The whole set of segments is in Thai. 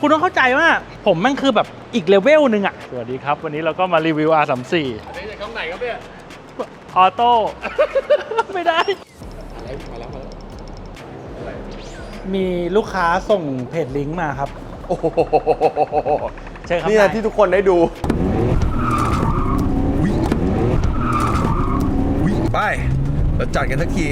คุณต้องเข้าใจว่าผมมันคือแบบอีกเลเวลหนึ่งอะสวัสดีครับ วันนี้เราก็มารีวิว R34 อันนี้จากช่องไหนครับเนี่ยออโต้ ไม่ได้อะไรมาแล้วมาแล้วอะไรมีลูกค้าส่งเพจลิงก์มาครับ โอ้โหเชิญครับนี่นานะยที่ทุกคนได้ดูวิวิไปเราจัดกันสักที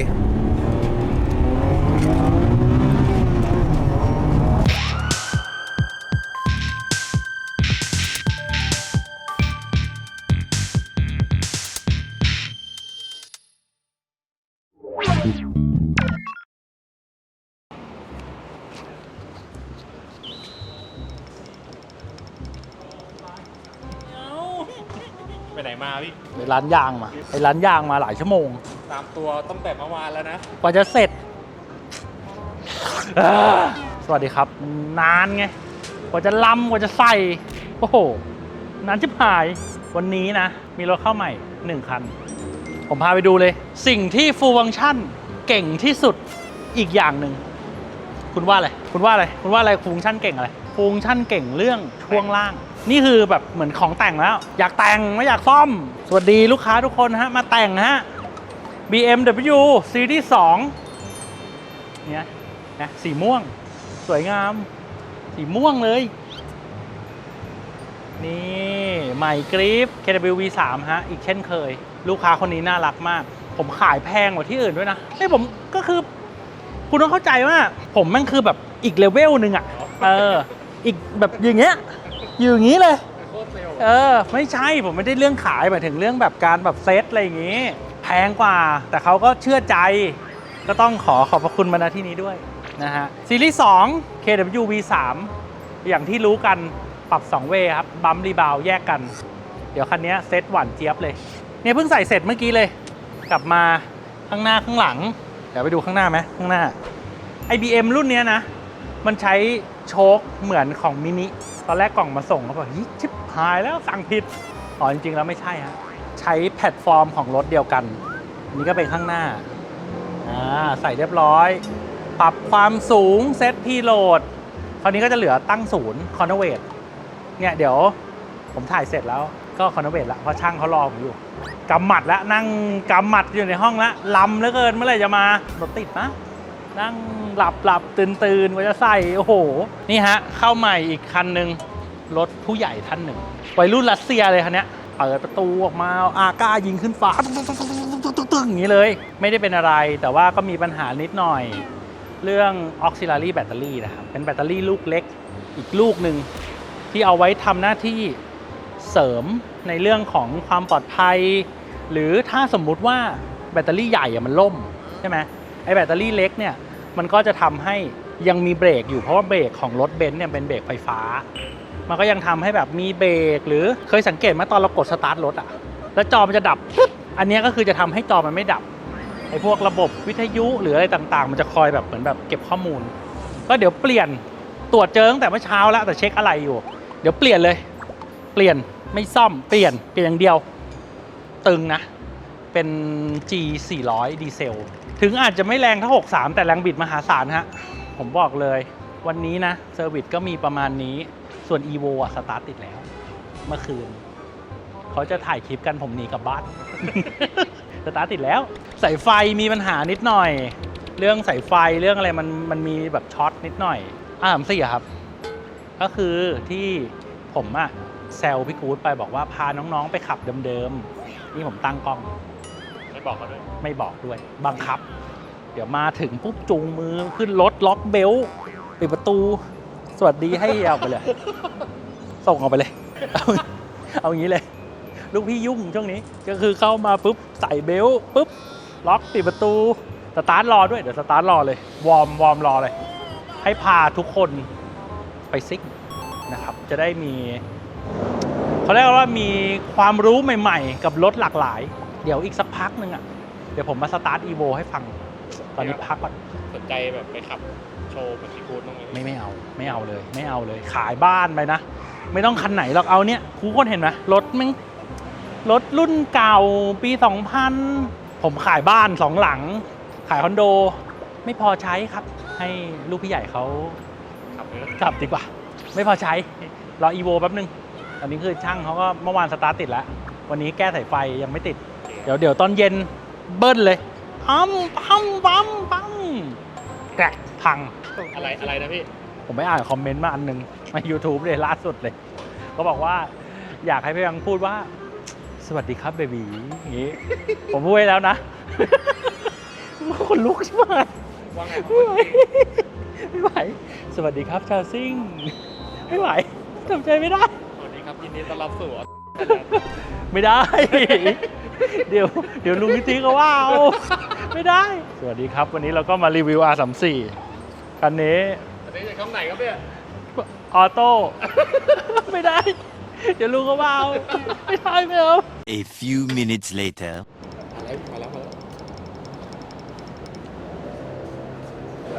ไปไหนมาพี่ไปร้านยางมาไปร้านยางมาหลายชั่วโมง ตามตัวตั้งแต่เมื่อวานแล้วนะกว่าจะเสร็จอ่าสวัสดีครับ นานไง กว่าจะลำกว่าจะใส่ โอ้โห นานชิบหาย วันนี้นะ มีรถเข้าใหม่1คัน ผมพาไปดูเลย สิ่งที่ฟูลฟังก์ชันเก่งที่สุดอีกอย่างหนึ่ง คุณว่าอะไร คุณว่าอะไร คุณว่าอะไรฟูลฟังก์ชันเก่งอะไร ฟูลฟังก์ชันเก่งเรื่องช่วงล่าง นี่คือแบบเหมือนของแต่งแล้ว อยากแต่งไม่อยากซ่อม สวัสดีลูกค้าทุกคนฮะ มาแต่งฮะ BMW Series 2เนี่ยนะสีม่วง สวยงาม สีม่วงเลย นี่ใหม่กรีฟ KW V3 ฮะ อีกเช่นเคย ลูกค้าคนนี้น่ารักมาก ผมขายแพงกว่าที่อื่นด้วยนะเฮ้ยผมก็คือ คุณต้องเข้าใจว่า ผมมันคือแบบอีกเลเวลหนึ่งอะเออ อีกแบบอย่างเงี้ย อยู่อย่างงี้เลย โคตรเซลเออ ไม่ใช่ผมไม่ได้เรื่องขายหมายถึงเรื่องแบบการแบบเซตอะไรอย่างงี้ แพงกว่า แต่เขาก็เชื่อใจ ก็ต้องขอขอบพระคุณมาณที่นี้ด้วยนะฮะ ซีรีส์ 2 KW V3 อย่างที่รู้กันปรับ2เวย์ครับ บัมรีบาวแยกกัน เดี๋ยวคันนี้เซตหวานเจี๊ยบเลย เนี่ยเพิ่งใส่เสร็จเมื่อกี้เลย กลับมาข้างหน้าข้างหลัง เดี๋ยวไปดูข้างหน้าไหมข้างหน้า IBM รุ่นเนี้ยนะ มันใช้โชคเหมือนของมินิ ตอนแรกกล่องมาส่งเขาบอกฮิชิบหายแล้วสั่งผิด อ๋อจริงๆแล้วไม่ใช่ฮะ ใช้แพลตฟอร์มของรถเดียวกัน อันนี้ก็เป็นข้างหน้า อ่าใส่เรียบร้อย ปรับความสูงเซตพีโหลด คราวนี้ก็จะเหลือตั้งศูนย์คอนเวทเนี่ยเดี๋ยวผมถ่ายเสร็จแล้วก็คอนเวทละเพราะช่างเขารอผมอยู่กำหมัดแล้วนั่งกำหมัดอยู่ในห้องล้วลำเหลือเกินเมื่อไหร่จะมารถติดนะ นั่งหลับหลับตื่นตื่นกว่าจะใส่โอ้โห นี่ฮะ เข้าใหม่อีกคันหนึ่งรถผู้ใหญ่ท่านหนึ่งวัยรุ่นรัสเซียเลยคันนี้เปิดประตูออกมาอาก้ายิงขึ้นฟ้าตึ้งๆอย่างนี้เลย ไม่ได้เป็นอะไรแต่ว่าก็มีปัญหานิดหน่อย เรื่อง auxiliary battery นะครับ เป็นแบตเตอรี่ลูกเล็กอีกลูกหนึ่งที่เอาไว้ทำหน้าที่เสริมในเรื่องของความปลอดภัย หรือถ้าสมมุติว่าแบตเตอรี่ใหญ่อะมันล่มใช่ไหม ไอแบตเตอรี่เล็กเนี่ยมันก็จะทำให้ยังมีเบรกอยู่เพราะว่าเบรกของรถเบนซ์เนี่ยเป็นเบรกไฟฟ้า มันก็ยังทำให้แบบมีเบรกหรือเคยสังเกตไหมตอนเรากดสตาร์ทรถอะแล้วจอมันจะดับปึ๊บอันนี้ก็คือจะทำให้จอมันไม่ดับไอ้พวกระบบวิทยุหรืออะไรต่างๆ มันจะคอยแบบเหมือนแบบเก็บข้อมูล ก็เดี๋ยวเปลี่ยนตรวจเจอตั้งแต่เมื่อเช้าแล้วแต่เช็คอะไรอยู่ เดี๋ยวเปลี่ยนเลย เปลี่ยนไม่ซ่อมเปลี่ยนเปลี่ยนอย่างเดียว ตึงนะ เป็น G 400ดีเซล ถึงอาจจะไม่แรงเท่า 63 แต่แรงบิดมหาศาลฮะ ผมบอกเลย วันนี้นะเซอร์วิสก็มีประมาณนี้ ส่วน EVO อะสตาร์ทติดแล้ว เมื่อคืน เขาจะถ่ายคลิปกันผมหนีกลับบ้าน สตาร์ทติดแล้ว สายไฟมีปัญหานิดหน่อย เรื่องสายไฟเรื่องอะไรมันมันมีแบบช็อตนิดหน่อยอ่าสามสี่ครับ ก็คือที่ผมอะแซลพี่กู๊ดไปบอกว่าพาน้องๆไปขับเดิมๆนี่ผมตั้งกล้อง บอกเขาด้วยไม่บอกด้วย บังคับ เดี๋ยวมาถึงปุ๊บจูงมือขึ้นรถล็อกเบลต์ปิดประตู สวัสดีให้เอาไปเลย ส่งออกไปเลย เอาเอาอย่างนี้เลย ลูกพี่ยุ่งช่วงนี้ ก็คือเข้ามาปุ๊บใส่เบลต์ปุ๊บล็อกปิดประตูสตาร์ทรอด้วยเดี๋ยวสตาร์ทรอเลย วอร์มวอร์มรอเลย ให้พาทุกคนไปซิ่งนะครับ จะได้มีเขาเรียกว่ามีความรู้ใหม่ ๆ กับรถหลากหลาย เดี๋ยวอีกสักพักหนึ่งอะ เดี๋ยวผมมาสตาร์ทอีโวให้ฟัง ตอนนี้พักก่อน สนใจแบบไปขับโชว์แบบที่พูดบ้างไหมไม่ไม่เอา ไม่เอาเลย ไม่เอาเลย ขายบ้านไปนะ ไม่ต้องคันไหนหรอกเอาเนี่ยคูคนเห็นไหมรถแม่งรถรุ่นเก่าปี 2000 ผมขายบ้านสองหลัง ขายคอนโด ไม่พอใช้ครับ ให้ลูกพี่ใหญ่เขาขับเลยนะกลับดีกว่า ไม่พอใช้ รออีโวแป๊บนึงอันนี้คือช่างเขาก็เมื่อวานสตาร์ทติดแล้ว วันนี้แก้สายไฟยังไม่ติด เดี๋ยวเดี๋ยวตอนเย็นเบิ้ลเลยปั๊มปั๊มปั๊มปั๊มแกรกพัง อะไรอะไรนะพี่ ผมไปอ่านคอมเมนต์มาอันหนึงใน YouTube เลยล่าสุดเลย ก็บอกว่า อยากให้พี่ยังพูดว่า สวัสดีครับเบบีอย่างนี้ ผมพูดไว้แล้วนะคนลุกใช่ไหมว่าไงไม่ไหวไม่ไหวสวัสดีครับชาวซิ่ง ไม่ไหวทำใจไม่ได้ สวัสดีครับยินดีต้อนรับสู่ไม่ได้ เดี๋ยวเดี๋ยวลุงนิติเขาว่าเอาไม่ได้ สวัสดีครับวันนี้เราก็มารีวิว R34 คันนี้อันนี้จากช่องไหนครับเนี่ยออโต้ไม่ได้ เดี๋ยวลุงเขาว่าเอาไม่ได้ไม่เอา A few minutes later. อะไรมาแล้วมาแล้วอะไร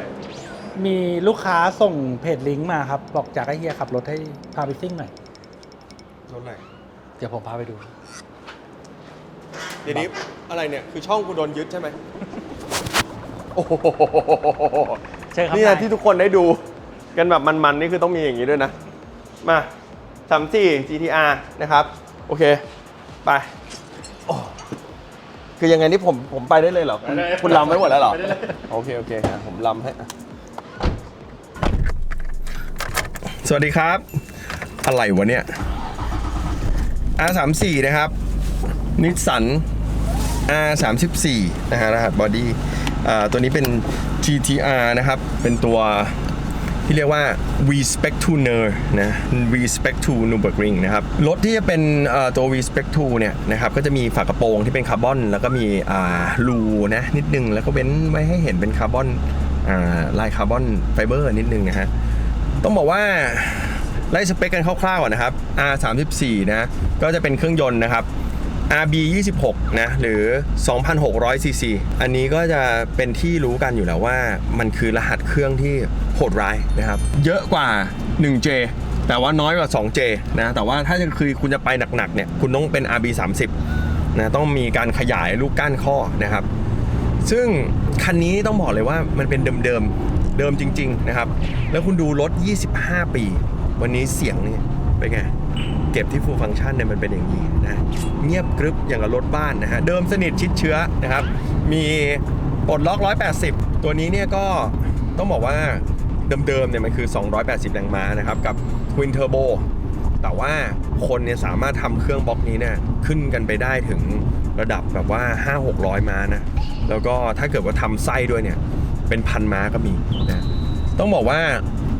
มีลูกค้าส่งเพจลิงก์มาครับ บอกจากไอเฮียขับรถให้พาไปซิ่งหน่อยรถไหนเดี๋ยวผมพาไปดู เดี๋ยวนี้อะไรเนี่ย คือช่องกูโดนยึดใช่ไหมโอ้โหเชิญครับนี่นานะยที่ทุกคนได้ดู กันแบบมันๆนี่คือต้องมีอย่างนี้ด้วยนะ มาสามสี่ GTR นะครับ โอเค ไปโอ้คือยังไงนี่ผมผมไปได้เลยเหรอ คุณไปได้คุณลำไม่หมดแล้วเหรอไปได้เลยโอเค โอเคอะผมลำให้อะสวัสดีครับ อะไรวะเนี่ย R34 นะครับ นิสสัน R34 นะฮะรหัสบอดี้ตัวนี้เป็น GTR นะครับ เป็นตัวที่เรียกว่า V Spec 2 Ner นะ V Spec 2 Nürburgring นะครับ รถที่จะเป็นตัว V Spec 2 เนี่ยนะครับ ก็จะมีฝากระโปรงที่เป็นคาร์บอน แล้วก็มีรูนะนิดนึง แล้วก็เว้นไว้ให้เห็นเป็นคาร์บอนลายคาร์บอนไฟเบอร์นิดนึงนะฮะ ต้องบอกว่าไล่สเปคกันคร่าวๆก่อนนะครับ R34 นะ ก็จะเป็นเครื่องยนต์นะครับ RB 26นะหรือ 2,600 cc อันนี้ก็จะเป็นที่รู้กันอยู่แล้วว่ามันคือรหัสเครื่องที่โหดร้ายนะครับ เยอะกว่า 1J แต่ว่าน้อยกว่า 2J นะแต่ว่าถ้าจะคือคุณจะไปหนักๆเนี่ยคุณต้องเป็น RB 30นะต้องมีการขยายลูกก้านข้อนะครับ ซึ่งคันนี้ต้องบอกเลยว่ามันเป็นเดิมๆเดิมจริง ๆ นะครับ แล้วคุณดูรถ 25 ปี วันนี้เสียงนี่ เป็นไง เก็บที่ฟูลฟัง c t ชันเนี่ยมันเป็นอย่างนี้นะ เงียบกรึบอย่างกับรถบ้านนะฮะ เดิมสนิทชิดเชื้อนะครับ มีปลดล็อก 180 ตัวนี้เนี่ยก็ต้องบอกว่าเดิมๆเนี่ยมันคือ 280 แรงม้านะครับกับ Twin Turbo แต่ว่าคนเนี่ยสามารถทำเครื่องบล็อกนี้เนี่ยขึ้นกันไปได้ถึงระดับแบบว่า 5-600 ม้านะ แล้วก็ถ้าเกิดว่าทำไส้ด้วยเนี่ยเป็นพันม้าก็มีนะ ต้องบอกว่า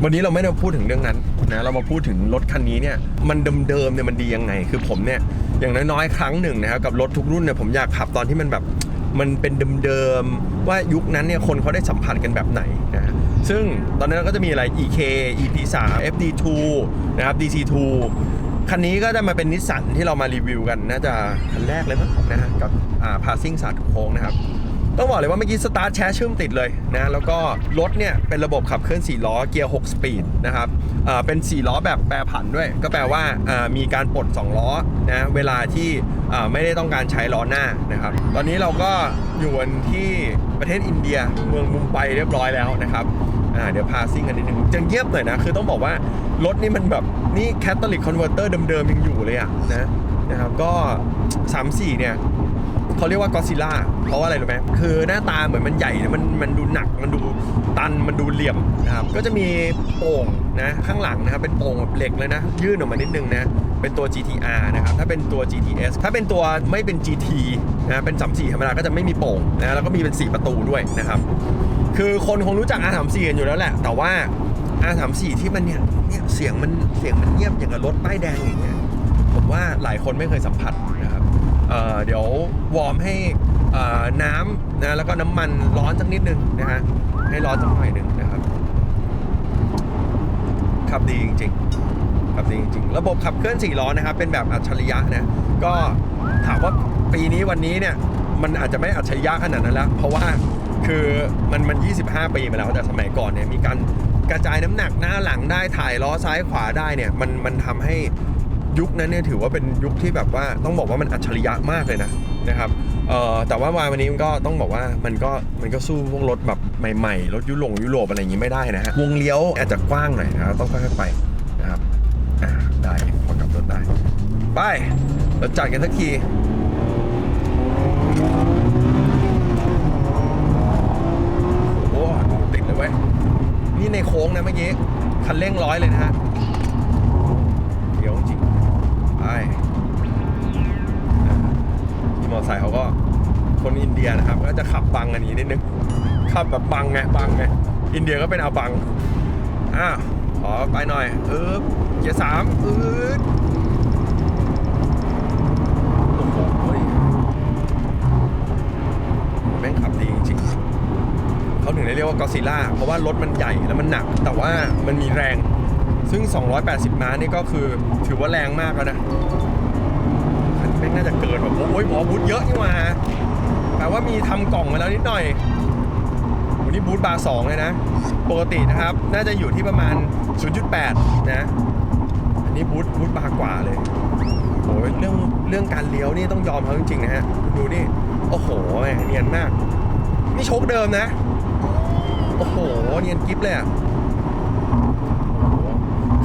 วันนี้เราไม่ได้มาพูดถึงเรื่องนั้นนะเรามาพูดถึงรถคันนี้เนี่ยมันเดิมๆเนี่ยมันดียังไง คือผมเนี่ยอย่างน้อยๆครั้งหนึ่งนะครับกับรถทุกรุ่นเนี่ยผมอยากขับตอนที่มันแบบมันเป็นเดิมๆว่ายุคนั้นเนี่ยคนเขาได้สัมผัสกันแบบไหนนะซึ่งตอนนั้นเราก็จะมีอะไร EK EP3 FD2 นะครับ DC2 คันนี้ก็จะมาเป็นนิสสันที่เรามารีวิวกันน่าจะคันแรกเลยมั้งนะฮะกับอ่าพาซิ่งสัตว์โค้งนะครับ ต้องบอกเลยว่าเมื่อกี้สตาร์ทแชร์ชื่อมติดเลยนะแล้วก็รถเนี่ยเป็นระบบขับเคลื่อน4ล้อเกียร์ 6 สปีดนะครับอ่าเป็น4ล้อแบบแปรผันด้วย ก็แปลว่าอ่ามีการปลด 2 ล้อนะเวลาที่อ่าไม่ได้ต้องการใช้ล้อหน้านะครับ ตอนนี้เราก็อยู่ที่ประเทศอินเดียเมืองมุมไบเรียบร้อยแล้วนะครับอ่าเดี๋ยวพาซิ่งกันนิดนึงจะเงียบหน่อยนะ คือต้องบอกว่ารถนี่มันแบบนี่แคตตาลิกคอนเวอร์เตอร์เดิมๆยังอยู่เลยอะนะนะครับก็ 34 เนี่ย เขาเรียกว่ากอซิล่าเพราะว่าอะไรรู้ไหมคือหน้าตาเหมือนมันใหญ่มันมันดูหนักมันดูตันมันดูเหลี่ยมนะครับก็จะมีโป่งนะข้างหลังนะครับเป็นโป่งแบบเหล็กเลยนะ ยื่นออกมานิดนึงนะเป็นตัว GTR นะครับ ถ้าเป็นตัว GTS ถ้าเป็นตัวไม่เป็น GT นะเป็น 34 ธรรมดาก็จะไม่มีโป่งนะแล้วก็มีเป็น 4 ประตูด้วยนะครับ คือคนคงรู้จัก R34 กันอยู่แล้วแหละ แต่ว่า R34 ที่มันเนี่ยเนี่ยเสียงมันเสียงมันเงียบอย่างกับรถป้ายแดงอย่างเงี้ยผมว่าหลายคนไม่เคยสัมผัส เเดี๋ยววอร์มให้น้ำนะแล้วก็น้ำมันร้อนสักนิดนึงนะฮะให้ร้อนสักหน่อยหนึ่งนะครับขับดีจริงๆขับดีจริงๆ ระบบขับเคลื่อน4ล้อนะครับ เป็นแบบอัจฉริยะนะก็ถามว่าปีนี้วันนี้เนี่ยมันอาจจะไม่อัจฉริยะขนาดนั้นแล้ว เพราะว่าคือมันมัน 25 ปีมาแล้วแต่สมัยก่อนเนี่ยมีการกระจายน้ำหนักหน้าหลังได้ถ่ายล้อซ้ายขวาได้เนี่ยมันมันทำให้ ยุคนั้นเนี่ยถือว่าเป็นยุคที่แบบว่าต้องบอกว่ามันอัจฉริยะมากเลยนะนะครับแต่ว่ามาวันนี้มันก็ต้องบอกว่ามันก็มันก็สู้พวกรถแบบใหม่ๆ รถยุโรปยุโรปอะไรอย่างนี้ไม่ได้นะฮะวงเลี้ยวอาจจะกว้างหน่อยนะต้องค่อยๆไปนะครับได้พอกลับรถได้ไปเราจัดกันสักทีโอ้ติดเลยเว้ยนี่ในโค้งนะเมื่อกี้คันเร่งร้อยเลยนะฮะ ไปที่มอเตอร์ไซค์เขาก็คนอินเดียนะครับ ก็จะขับบังอันนี้นิดนึงขับแบบบังไงบังไงอินเดียก็เป็นเอาบังอะขอไปหน่อยเออเกียร์สามอืดโอ้โหแม่งขับดีจริงเขาถึงได้เรียกว่ากอซิล่าเพราะว่ารถมันใหญ่แล้วมันหนัก แต่ว่ามันมีแรง ซึ่ง 280 ม้านี่ก็คือถือว่าแรงมากแล้วนะคันแม่งน่าจะเกินแบบโอ้ยหมอบูทเยอะนี่หว่าแปลว่ามีทำกล่องมาแล้วนิดหน่อยวันนี้บูทบาร์สองเลยนะ ปกตินะครับ น่าจะอยู่ที่ประมาณ 0.8 นะ อันนี้บูทบูทบาร์กว่าเลยโอ้ยเรื่องเรื่องการเลี้ยวนี่ต้องยอมเขาจริงๆนะฮะ ดูนี่ โอ้โหเนียนมาก นี่โชคเดิมนะ โอ้โห เนียนกิฟเลยอะ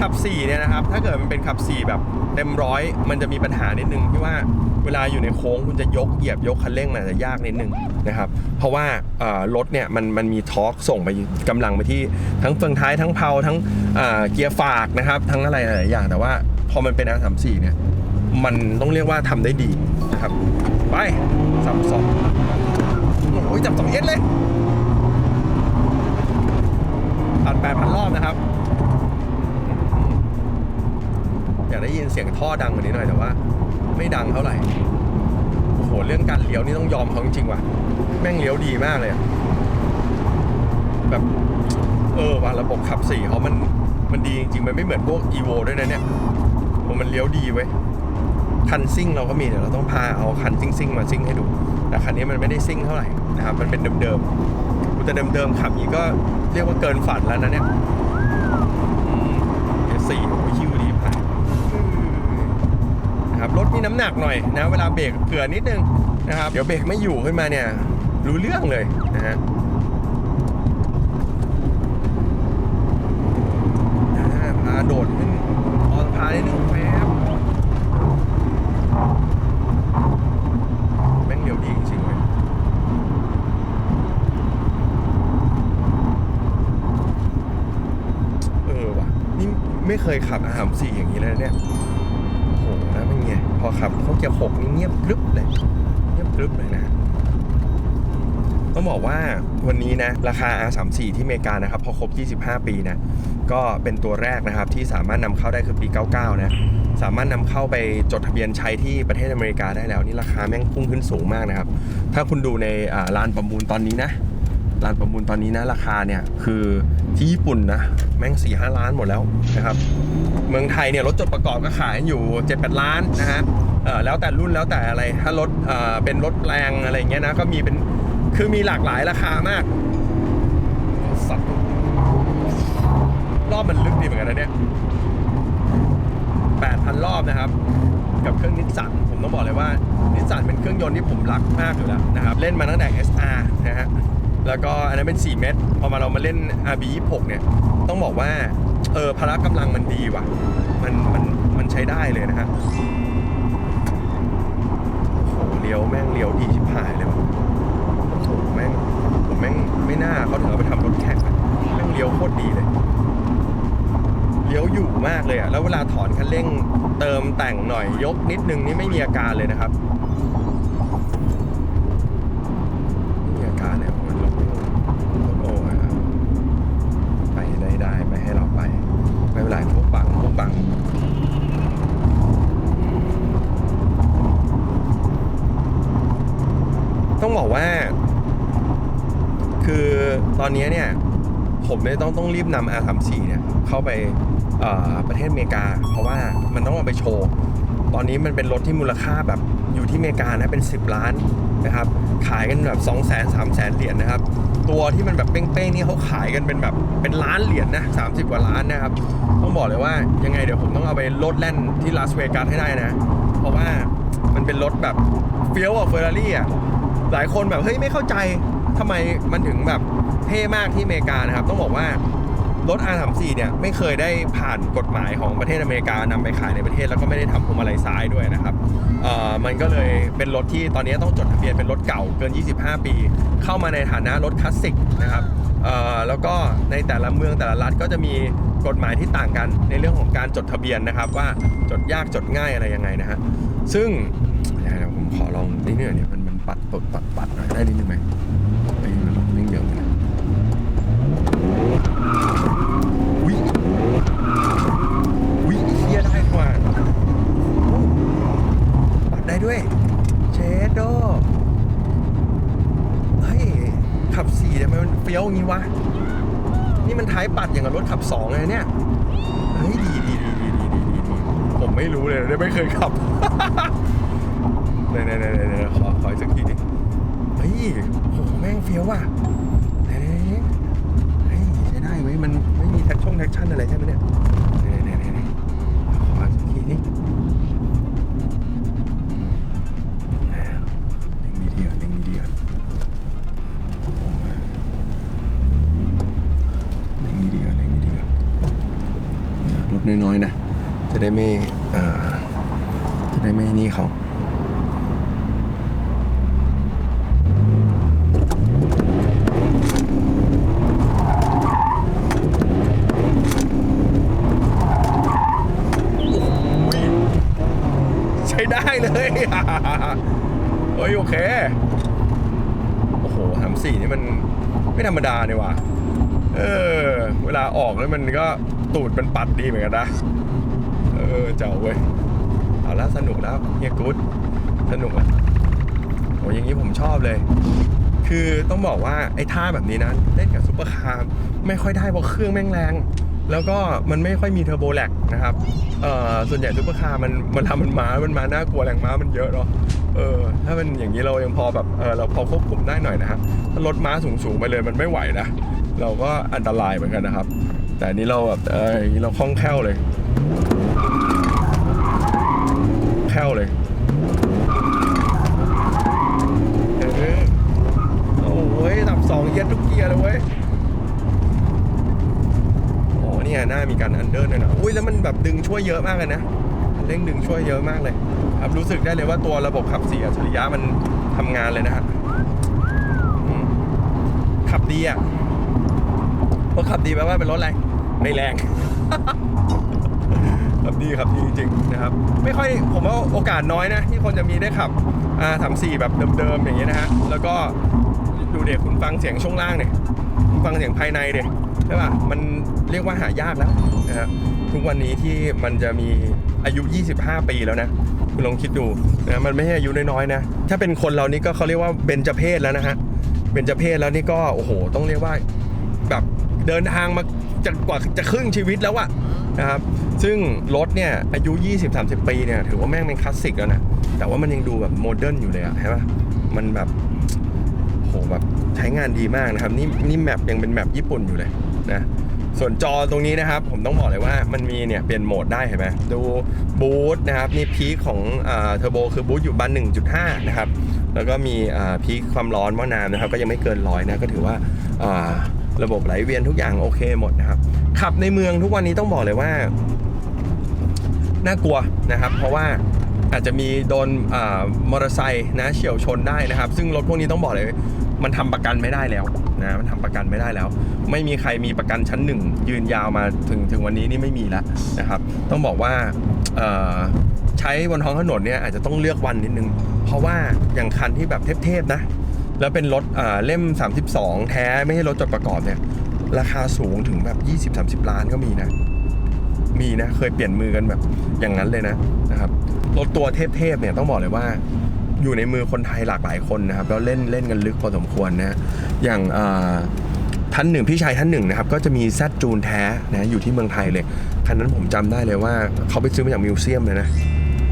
ขับ4เนี่ยนะครับ ถ้าเกิดมันเป็นขับ 4 แบบเต็มร้อยมันจะมีปัญหานิดนึงที่ว่าเวลาอยู่ในโค้งคุณจะยกเหยียบยกคันเร่งมันจะยากนิดนึงนะครับ เพราะว่ารถเนี่ยมันมันมีทอร์กส่งไปกำลังไปที่ทั้งเฟืองท้ายทั้งเพลาทั้งเกียร์ฝากนะครับ ทั้งอะไรหลายอย่างแต่ว่าพอมันเป็น R34 เนี่ยมันต้องเรียกว่าทำได้ดีนะครับ ไปสับสองโอ้ยจับสองเอสเลยอัดแปดพันรอบนะครับ อยากได้ยินเสียงท่อดังกว่านี้หน่อยแต่ว่า ไม่ดังเท่าไหร่โอ้โหเรื่องการเลี้ยวนี่ต้องยอมเขาจริงๆว่ะ แม่งเลี้ยวดีมากเลยแบบเออว่าระบบขับสี่เขามันมันดีจริงๆมันไม่เหมือนพวก e v o ด้วยนะเนี่ยผมมันเลี้ยวดีเว้ยคันซิ่งเราก็มีเดี๋ยวเราต้องพาเอาคันซิ่งซิ่งมาซิ่งให้ดูแต่คันนี้มันไม่ได้ซิ่งเท่าไหร่นะครับมันเป็นเดิมๆแต่เดิมๆขับนี้ก็เรียกว่าเกินฝันแล้วนะเนี่ย นะครับรถมีน้ำหนักหน่อยนะเวลาเบรกเผื่อนิดนึงนะครับเดี๋ยวเบรกไม่อยู่ขึ้นมาเนี่ยรู้เรื่องเลยนะฮะอ่าพาโดดขึ้นออนพาได้นึงแฟบแม่งเร็วดีจริงๆเลยเออว่ะนี่ไม่เคยขับอาหามสี่อย่างนี้เลยเนี่ย พอขับเข้าเกียร์หกนี่เงียบกรึบเลย เงียบกรึบเลยนะต้องบอกว่าวันนี้นะ ราคา R34 ที่อเมริกานะครับ พอครบ 25 ปีนะ ก็เป็นตัวแรกนะครับ ที่สามารถนำเข้าได้คือปี 99 นะ สามารถนำเข้าไปจดทะเบียนใช้ที่ประเทศอเมริกาได้แล้ว นี่ราคาแม่งพุ่งขึ้นสูงมากนะครับ ถ้าคุณดูในอ่าลานประมูลตอนนี้นะลานประมูลตอนนี้นะราคาเนี่ยคือที่ญี่ปุ่นนะ แม่ง4ี่ห้าล้านหมดแล้วนะครับ เมืองไทยเนี่ยรถจดประกอบก็ขายอยู่7จ็ดแปดล้านนะฮะแล้วแต่รุ่นแล้วแต่อะไรถ้ารถเป็นรถแรงอะไรเงี้ยนะก็มีเป็นคือมีหลากหลายราคามากสัตว์รอบมันลึกดีเหมือนกันนะเนี่ย8,000รอบนะครับ กับเครื่องนิสสันผมต้องบอกเลยว่านิสสันเป็นเครื่องยนต์ที่ผมรักมากอยู่แล้วนะครับ เล่นมาตั้งแต่ SR นะฮะแล้วก็อันนั้นเป็น 4 เมตรพอมาเรามาเล่น RB 26 เนี่ยต้องบอกว่า เออพละกำลังมันดีว่ะ มันมันมันใช้ได้เลยนะฮะโอ้โหเลี้ยวแม่งเลี้ยวดีชิบหายเลยว่ะโอ้โหแม่งผมแม่งไม่น่าเขาถึงเอาไปทำรถแข่งแม่งเลี้ยวโคตรดีเลยเลี้ยวอยู่มากเลยอะแล้วเวลาถอนคันเร่งเติมแต่งหน่อยยกนิดนึงนี่ไม่มีอาการเลยนะครับไม่มีอาการเลยมันรถรถโอ้ยไปได้ได้ไม่ให้เราไป ไม่เป็นไรพวกบังพวกบัง ต้องบอกว่า คือ ตอนนี้เนี่ยผมเนี่ยต้องต้องรีบนำ R34 เนี่ยเข้าไปประเทศอเมริกา เพราะว่ามันต้องเอาไปโชว์ ตอนนี้มันเป็นรถที่มูลค่าแบบอยู่ที่อเมริกานะเป็น 10 ล้านนะครับขายกันแบบ 2 0 0 0 0 0 3 0 0 0 เหรียญนะครับ ตัวที่มันแบบเป้งๆนี่เขาขายกันเป็นแบบเป็นล้านเหรียญนะ30 กว่าล้านนะครับต้องบอกเลยว่ายังไงเดี๋ยวผมต้องเอาไปลดแล่นที่ลาสเวกัสให้ได้นะ เพราะว่ามันเป็นรถแบบเฟี้ยวอะเฟอร์รารี่อะหลายคนแบบเฮ้ยไม่เข้าใจทำไมมันถึงแบบ ท่มากที่อเมริกานะครับ ต้องบอกว่ารถ R34 เนี่ยไม่เคยได้ผ่านกฎหมายของประเทศอเมริกานำไปขายในประเทศแล้วก็ไม่ได้ทำพวงมาลัยซ้ายด้วยนะครับมันก็เลยเป็นรถที่ตอนนี้ต้องจดทะเบียนเป็นรถเก่าเกิน 25 ปี เข้ามาในฐานะรถคลาสสิกนะครับแล้วก็ในแต่ละเมืองแต่ละรัฐก็จะมีกฎหมายที่ต่างกันในเรื่องของการจดทะเบียนนะครับ ว่าจดยากจดง่ายอะไรยังไงนะฮะซึ่งเดี๋ยวผมขอลองนิดนึงเนี่ยมันมันปัดปัดปัดปัดหน่อยได้นิดนึงไหม ด้วย เชดโดเฮ้ย ขับสี่ทำไมมันเฟี้ยวงี้วะ นี่มันท้ายปัดอย่างกับรถขับสองเลยเนี่ย เฮ้ย ดีดีดีดีดีดีดีผมไม่รู้เลยไม่เคยขับเดี๋ยเดี๋ยเดี๋ยขอขอสักทีดิเฮ้ยโหแม่งเฟี้ยวว่ะเดี๋ยเฮ้ยใช้ได้ไหมมันไม่มีแท็กช่องแท็กชั่นอะไรใช่ไหมเนี่ยเดี๋ยเดี๋ยเดี๋ยขอสักทีดิ ได้ไม่จะได้ไม่นี่เขาใช้ได้เลยเฮ้ยโอเค โอ้โหสามสี่นี่มันไม่ธรรมดาเนี่ยว่ะ เออ เวลาออกแล้วมันก็ตูดเป็นปัดดีเหมือนกันนะ ออเจ๋าเว้ยเอาละสนุกแล้วเฮียกู๊ดสนุกแล้วโอ้ยอย่างนี้ผมชอบเลย คือต้องบอกว่าไอ้ท่าแบบนี้นะเล่นกับซุปเปอร์คาร์ไม่ค่อยได้เพราะเครื่องแม่งแรง แล้วก็มันไม่ค่อยมีเทอร์โบแลกนะครับเอ่อส่วนใหญ่ซุปเปอร์คาร์มันมันทำมันม้ามันมาน่ากลัวแรงม้ามันเยอะเนาะเออถ้ามันอย่างนี้เรายังพอแบบเออเราพอควบคุมได้หน่อยนะฮะถ้ารถม้าสูงๆไปเลยมันไม่ไหวนะเราก็อันตรายเหมือนกันนะครับ แต่นนี้เราแบบเอออย่างนี้เราคล่องแคล่วเลย แคล่วเลยเออโอ้ยดับสองเย็ดทุกเกียร์เลยเว้ยอ๋อเนี่ยหน้ามีการอันเดอร์ด้วยนะอุ้ยแล้วมันแบบดึงช่วยเยอะมากเลยนะเร่งดึงช่วยเยอะมากเลยครับรู้สึกได้เลยว่าตัวระบบขับสี่อัจฉริยะมันทำงานเลยนะฮะขับดีอะพราะขับดีแปลว่าเป็นรถอะไรไม่แรง ขับดีขับดีจริงๆนะครับ ไม่ค่อยผมว่าโอกาสน้อยนะ ที่คนจะมีได้ขับอ่าสามสี่แบบเดิมๆอย่างเงี้ยนะฮะแล้วก็ดูเด็กคุณฟังเสียงช่วงล่างเนี่ยคุณฟังเสียงภายในเด็กใช่ป่ะมันเรียกว่าหายากแล้วนะฮะทุกวันนี้ที่มันจะมีอายุ 25 ปีแล้วนะคุณลองคิดดูนะมันไม่ใช่อายุน้อยๆนะถ้าเป็นคนเรานี่ก็เขาเรียกว่าเบญจเพศแล้วนะฮะเบญจเพศแล้วนี่ก็โอ้โห ต้องเรียกว่าแบบเดินทางมาจะกว่าจะครึ่งชีวิตแล้วอะ นะครับ ซึ่งรถเนี่ยอายุ 20-30 ปีเนี่ยถือว่าแม่งเป็นคลาสสิกแล้วนะ แต่ว่ามันยังดูแบบโมเดิร์นอยู่เลยอะใช่ปะมันแบบโหแบบใช้งานดีมากนะครับ นี่นี่แมปยังเป็นแมปญี่ปุ่นอยู่เลยนะ ส่วนจอตรงนี้นะครับ ผมต้องบอกเลยว่ามันมีเนี่ยเปลี่ยนโหมดได้เห็นไหมดูบูทนะครับนี่พีคของเทอร์โบคือบูทอยู่บัน1.5 นะครับ แล้วก็มีพีคความร้อนหม้อน้ำนะครับ ก็ยังไม่เกินร้อยนะก็ถือว่าอ่า ระบบไหลเวียนทุกอย่างโอเคหมดนะครับ ขับในเมืองทุกวันนี้ต้องบอกเลยว่า น่ากลัวนะครับ เพราะว่าอาจจะมีโดนอมอเตอร์ไซค์นะเฉียวชนได้นะครับ ซึ่งรถพวกนี้ต้องบอกเลย มันทำประกันไม่ได้แล้วนะมันทำประกันไม่ได้แล้ว ไม่มีใครมีประกันชั้นหนึ่งยืนยาวมาถึงถึงวันนี้นี่ไม่มีแล้วนะครับ ต้องบอกว่าใช้บนท้องถนนเนี่ยอาจจะต้องเลือกวันนิดนึง เพราะว่าอย่างคันที่แบบเทพๆนะ แล้วเป็นรถอ่าเล่ม 32 แท้ไม่ใช่รถจดประกอบเนี่ย ราคาสูงถึงแบบ 20-30 ล้านก็มีนะ มีนะ เคยเปลี่ยนมือกันแบบอย่างนั้นเลยนะนะครับรถตัวเทพๆเนี่ยต้องบอกเลยว่าอยู่ในมือคนไทยหลากหลายคนนะครับแล้วเล่นเล่นกันลึกพอสมควรนะอย่างท่านหนึ่งพี่ชายท่านหนึ่งนะครับก็จะมีแซดจูนแท้นะอยู่ที่เมืองไทยเลยคันนั้นผมจำได้เลยว่าเขาไปซื้อมาจากมิวเซียมเลยนะ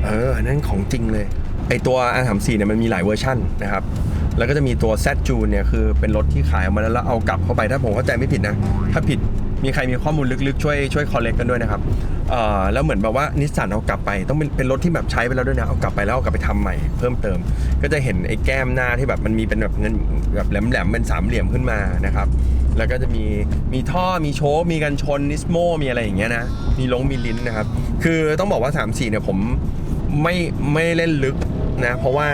เออนนั้นของจริงเลยไอตัว R34 เนี่ยมันมีหลายเวอร์ชั่นนะครับ แล้วก็จะมีตัว Z จูนเนี่ยคือเป็นรถที่ขายออกมาแล้วแล้วเอากลับเข้าไปถ้าผมเข้าใจไม่ผิดนะ ถ้าผิดมีใครมีข้อมูลลึกๆ ช่วยช่วยคอลเลกกันด้วยนะครับเอ่อแล้วเหมือนแบบว่านิสสันเอากลับไปต้องเป็นเป็นรถที่แบบใช้ไปแล้วด้วยนะเอากลับไปแล้วเอากลับไปทำใหม่เพิ่มเติม ก็จะเห็นไอ้แก้มหน้าที่แบบมันมีเป็นแบบเงินแบบแหลมๆเป็นสามเหลี่ยมขึ้นมานะครับแล้วก็จะมีมีท่อมีโชคมีกันชนนิสโมมีอะไรอย่างเงี้ยนะมีลงมีลิ้นนะครับคือต้องบอกว่า 3 4เนี่ยผมไม่ไม่เล่นลึกนะเพราะว่า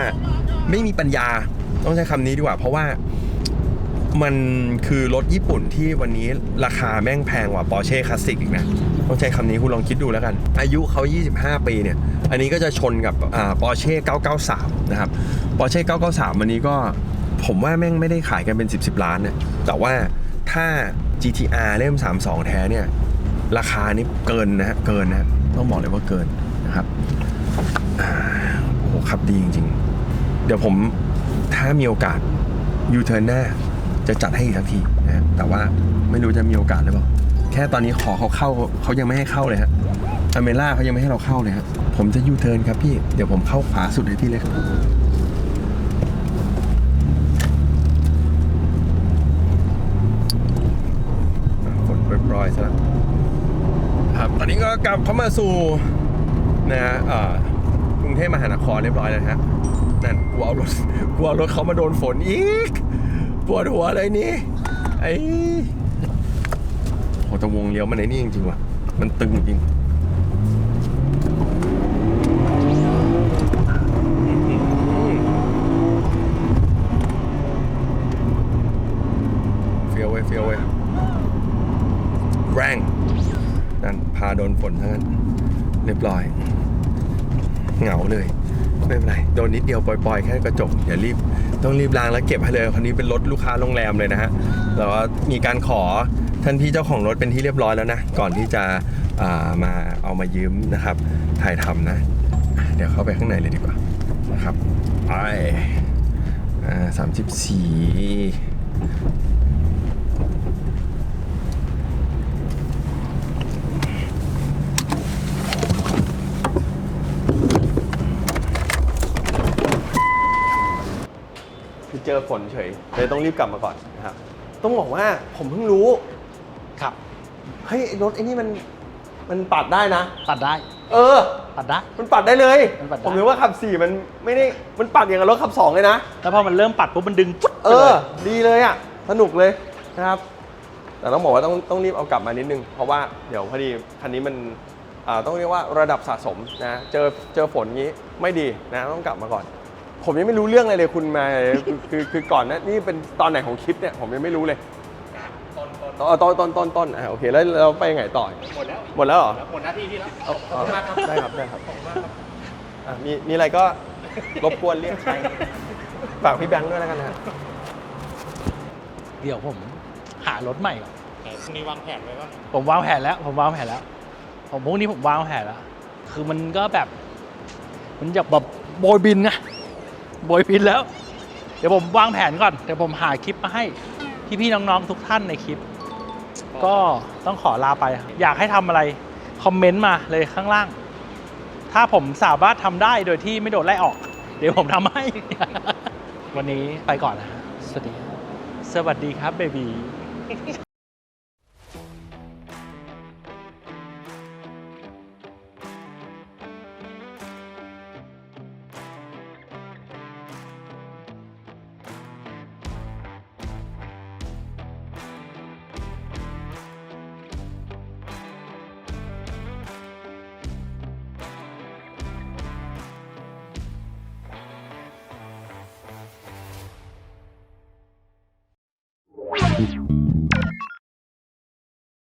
ไม่มีปัญญา ต้องใช้คำนี้ดีกว่า เพราะว่ามันคือรถญี่ปุ่นที่วันนี้ราคาแม่งแพงกว่า Porsche Classic อีกนะ ต้องใช้คำนี้คุณลองคิดดูแล้วกัน อายุเขา 25 ปีเนี่ย อันนี้ก็จะชนกับปอ่า Porsche 993 นะครับ Porsche 993 วันนี้ก็ผมว่าแม่งไม่ได้ขายกันเป็น 10 10ล้านเนะแต่ว่าถ้า GTR เล่ม 32 แท้เนี่ย ราคานี้เกินนะฮะเกินนะต้องบอกเลยว่าเกินนะครับโอ้โหขับดีจริง ๆ เดี๋ยวผม ถ้ามีโอกาสยูเทิร์นหน้าจะจัดให้อีกสักทีนะแต่ว่าไม่รู้จะมีโอกาสหรือเปล่าแค่ตอนนี้ขอเขาเข้าเขายังไม่ให้เข้าเลยฮะอเมล่าเขายังไม่ให้เราเข้าเลยฮะผมจะยูเทิร์นครับพี่เดี๋ยวผมเข้าขวาสุดให้พี่เลยครับฝนปล่อยๆซะแล้วครับตอนนี้ก็กลับเข้ามาสู่นะฮะกรุงเทพมหานครเรียบร้อยแล้วฮะ นั่นกูเอารถกูเอารถเขามาโดนฝนอีก ปวดหัวเลยนี่ไอ้โหแตะวงเลี้ยวมันไอ้นี่จริงๆว่ะ มันตึงจริงเฟียวเว้ยเฟียวเว้ยแรงนั่นพาโดนฝนทั้งนั้น เรียบร้อย เหงาเลย ไม่เป็นไรโดนนิดเดียวปล่อยๆ แค่กระจกอย่ารีบต้องรีบล้างแล้วเก็บให้เลยคันนี้เป็นรถลูกค้าโรงแรมเลยนะฮะแล้วก็มีการขอท่านพี่เจ้าของรถเป็นที่เรียบร้อยแล้วนะก่อนที่จะามาเอามายืมนะครับ ถ่ายทำนะ เดี๋ยวเข้าไปข้างในเลยดีกว่านะครับไปอ่าสามสิบสี่ คือ เจอฝนเฉยเลยต้องรีบกลับมาก่อนนะครับต้องบอกว่าผมเพิ่งรู้ครับเฮ้ยรถไอ้นี่มันมันปัดได้นะตัดได้ เออตัดได้ มันปัดได้เลยมันปัดได้ ผมนึกว่าขับสี่มันไม่ได้มันปัดอย่างกับรถขับสองเลยนะ แล้วพอมันเริ่มปัดปุ๊บมันดึงปุ๊บเอไปลอยดีเลยอะ สนุกเลยนะครับ แต่ต้องบอกว่าต้องต้องรีบเอากลับมานิดนึง เพราะว่าเดี๋ยวพอดีคันนี้มันอ่าต้องเรียกว่าระดับสะสมนะ เจอเจอฝนงี้ไม่ดีนะต้องกลับมาก่อน ผมยังไม่รู้เรื่องอะไรเลยคุณมาคือคือคือก่อนนะนี่เป็นตอนไหนของคลิปเนี่ยผมยังไม่รู้เลยต้นต้นอ๋อต้นต้นต้นต้นอะโอเคแล้วเราไปยังไงต่อ หมดแล้วหมดแล้วเหรอหมดหน้าที่พี่แล้วเอาขอบคุณมากครับได้ครับได้ครับอะมีมีอะไรก็รบกวนเรียกใช้ฝากพี่แบงค์ด้วยแล้วกันนะเดี๋ยวผมหารถใหม่ก่อนแต่พรุ่งนี้วางแผนไว้ว่าผมวางแผนแล้ว ผมวางแผนแล้ว ผมพรุ่งนี้ผมวางแผนแล้ว คือมันก็แบบ มันอยากแบบโบยบินนะ โบยบินแล้ว เดี๋ยวผมวางแผนก่อน เดี๋ยวผมหาคลิปมาให้พี่ๆน้องๆทุกท่านในคลิป ก็ต้องขอลาไป อยากให้ทำอะไร คอมเมนต์มาเลยข้างล่าง ถ้าผมสามารถทำได้โดยที่ไม่โดนไล่ออก เดี๋ยวผมทำให้ วันนี้ไปก่อนนะสวัสดี สวัสดีครับเบบี